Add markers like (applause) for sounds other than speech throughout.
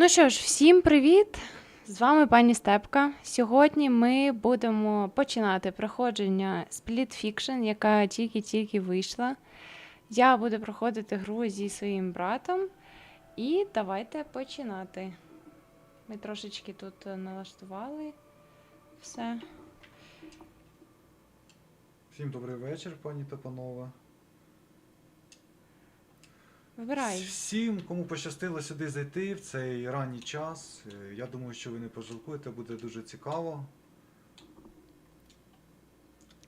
Ну що ж, всім привіт! З вами пані Степка. Сьогодні ми будемо починати проходження Split Fiction, яка тільки-тільки вийшла. Я буду проходити гру зі своїм братом. І давайте починати. Ми трошечки тут налаштували все. Всім добрий вечір, пані та панове. Вибирай. Всім, кому пощастило сюди зайти в цей ранній час. е, Я думаю, що ви не пожалкуєте, буде дуже цікаво.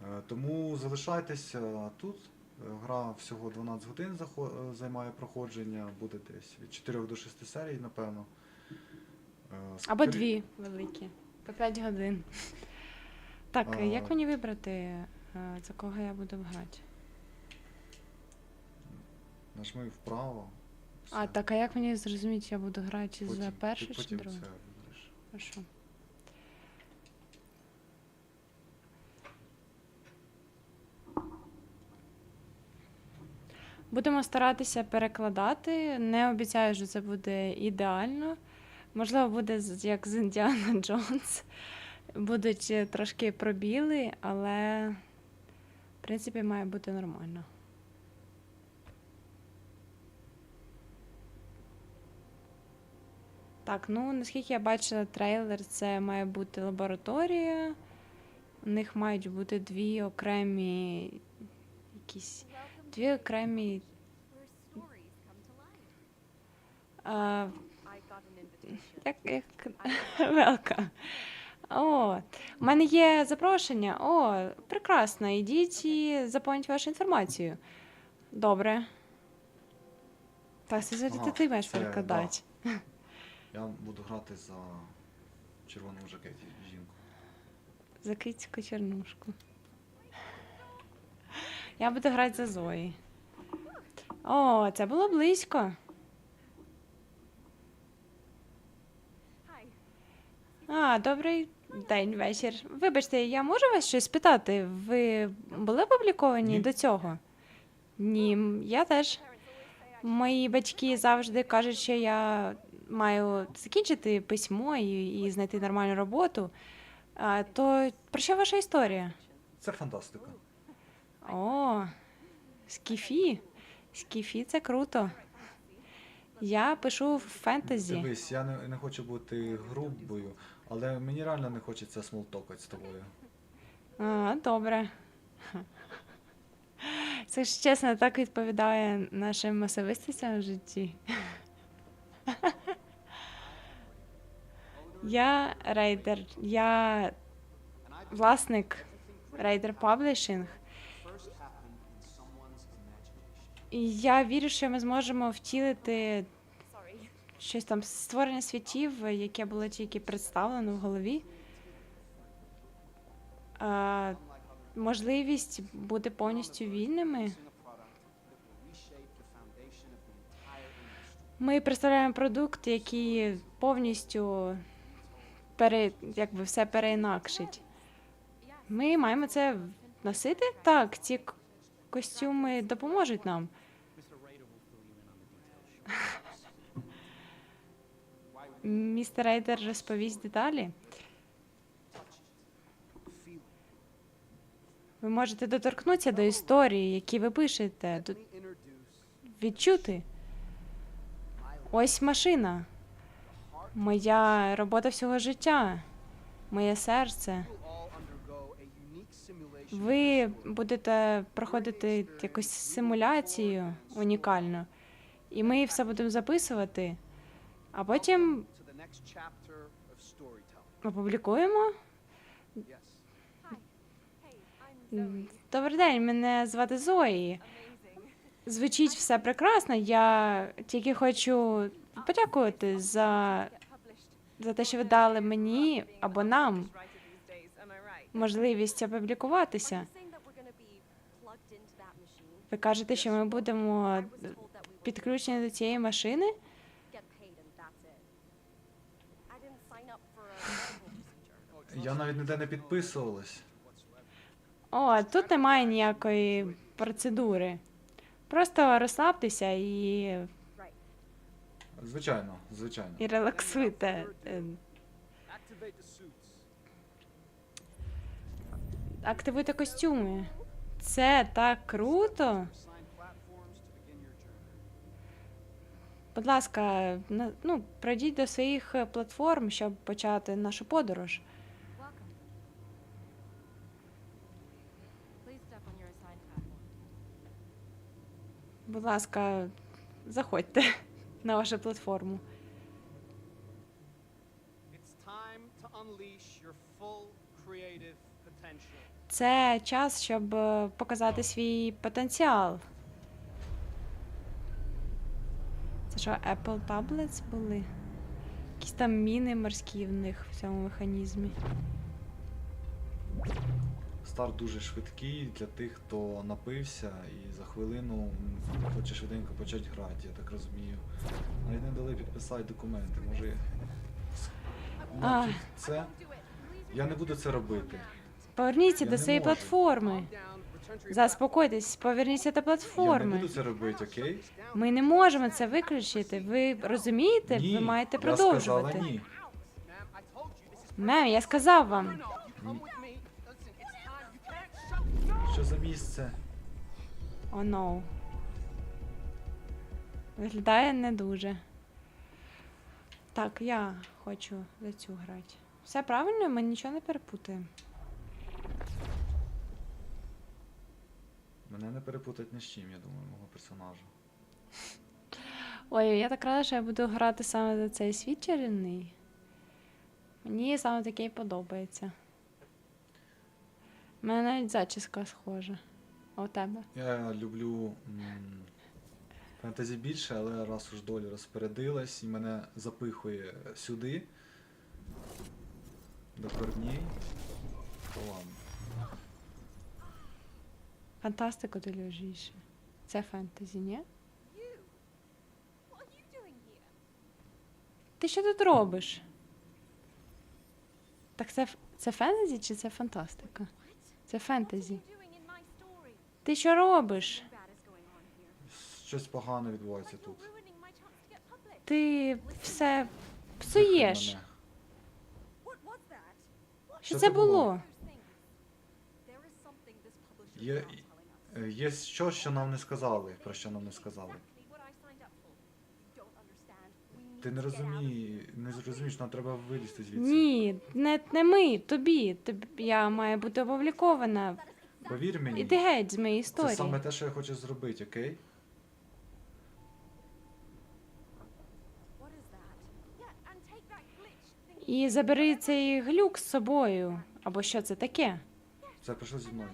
Е, Тому залишайтеся тут. Е, Гра всього 12 годин займає проходження, буде десь від 4 до 6 серій, напевно. Е, Або дві великі. По 5 годин. Так, А. як мені вибрати, за кого я буду грати? Нажми вправо. А, так, а як мені зрозуміти, я буду грати Потім- за ти першу чи потім другу? це вибереш. Хорошо. Будемо старатися перекладати. Не обіцяю, що це буде ідеально. Можливо, буде з- як з Індіана Джонс. Будуть е, трошки пробіли, але в принципі має бути нормально. Так, ну наскільки я бачила трейлер, це має бути лабораторія. У них мають бути дві окремі якісь дві окремі. А, як, як... Велка. О, у мене є запрошення. О, прекрасно. Ідіть і заповніть вашу інформацію. Добре. Так, це ти маєш перекладати. Я буду грати за червоному жакеті жінку. За кицьку чернушку. Я буду грати за Зої. О, це було близько. А, добрий день, вечір. Вибачте, я можу вас щось спитати? Ви були опубліковані Ні. до цього? Ні, я теж. Мої батьки завжди кажуть, що я маю закінчити письмо і, і знайти нормальну роботу. А, то про що ваша історія? Це фантастика. О, скіфі. Скіфі це круто. Я пишу фентезі. Дивись, я не, не хочу бути грубою, але мені реально не хочеться смолтокати з тобою. А, добре. Це ж чесно так відповідає нашим особистостям в житті. Я рейдер, я власник рейдер паблішинг. І я вірю, що ми зможемо втілити щось там створення світів, яке було тільки представлено в голові. А, можливість бути повністю вільними. Ми представляємо продукт, який повністю пере, якби все переінакшить. Ми маємо це носити? Так, ці костюми допоможуть нам. (laughs) Містер Рейдер розповість деталі. Ви можете доторкнутися до історії, які ви пишете, відчути. Ось машина. Моя робота всього життя, моє серце. Ви будете проходити якусь симуляцію унікальну, і ми все будемо записувати, а потім опублікуємо. Добрий день, мене звати Зої. Звучить все прекрасно. Я тільки хочу подякувати за, за те, що ви дали мені або нам можливість опублікуватися. Ви кажете, що ми будемо підключені до цієї машини? Я навіть ніде не підписувалась. О, тут немає ніякої процедури. Просто розслабтеся і Звичайно, звичайно. І релаксуйте. е, suits. Активуйте костюми. Це так круто. Будь ласка, ну, пройдіть до своїх е, платформ, щоб почати нашу подорож. Будь ласка, заходьте на вашу платформу. Це час, щоб е, показати свій потенціал. Це що, Apple Tablets були? Якісь там міни морські в них в цьому механізмі. Старт дуже швидкий для тих, хто напився і за хвилину хоче швиденько почати грати, я так розумію. Навіть не дали підписати документи. Може. А. Це. Я не буду це робити. Поверніться Я до своєї можу. платформи. Заспокойтесь, поверніться до Я не буду це робити, окей? Ми не можемо це виключити. Ви розумієте? Ні. Ви маєте Я сказала ні. Мем, я сказав вам. Що за місце? О, oh, no. Виглядає не дуже. Так, я хочу за цю грати. Все правильно, ми нічого не перепутаємо. Мене не перепутать ні з чим, я думаю, мого персонажа. Ой, я так рада, що я буду грати саме за цей світ чарівний. Мені саме такий подобається. У мене навіть зачіска схожа. А у тебе? Я люблю м, фентезі більше, але раз уж доля розпорядилась і мене запихує сюди. До корней. То ладно. Фантастику ти любиш. Це фентезі, ні? You! What are you doing here? Ти що тут робиш? Так це, ф- це фентезі чи це фантастика? Це фентезі. Ти що робиш? Щось погане відбувається тут. Ти все псуєш. Що це було? Є, е, є що, що нам не сказали, про що нам не сказали. Ти не розумієш, не зрозумієш, нам треба вилізти звідси. Ні, не, не ми, тобі. Тобі я маю бути опублікована. Повір мені, Іди геть з моєї це саме те, що я хочу зробити, окей? І забери цей глюк з собою. Або що це таке? Це прийшло зі мною.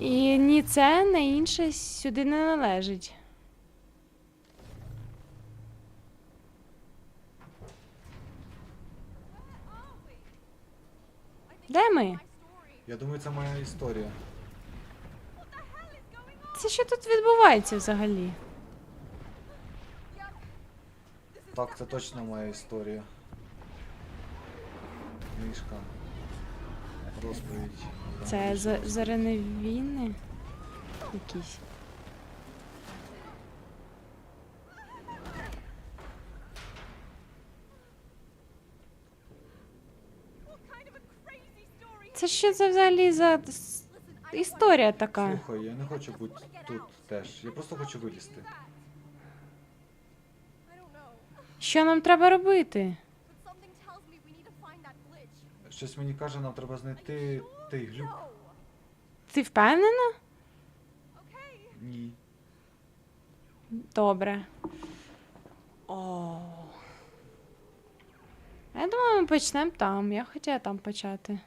І ні це, ні інше сюди не належить. Де ми? Я думаю, це моя історія. Це що тут відбувається взагалі? Так, це точно моя історія. Мішка. Розповідь. Це за- зареневіни якісь. Це що це взагалі за с- історія така? Слухай, я не хочу бути тут теж. Я просто хочу вилізти. Що нам треба робити? Щось мені каже, нам треба знайти той глюк. Ти впевнена? Ні. Добре. О. Я думаю, ми почнемо там. Я хотіла там почати.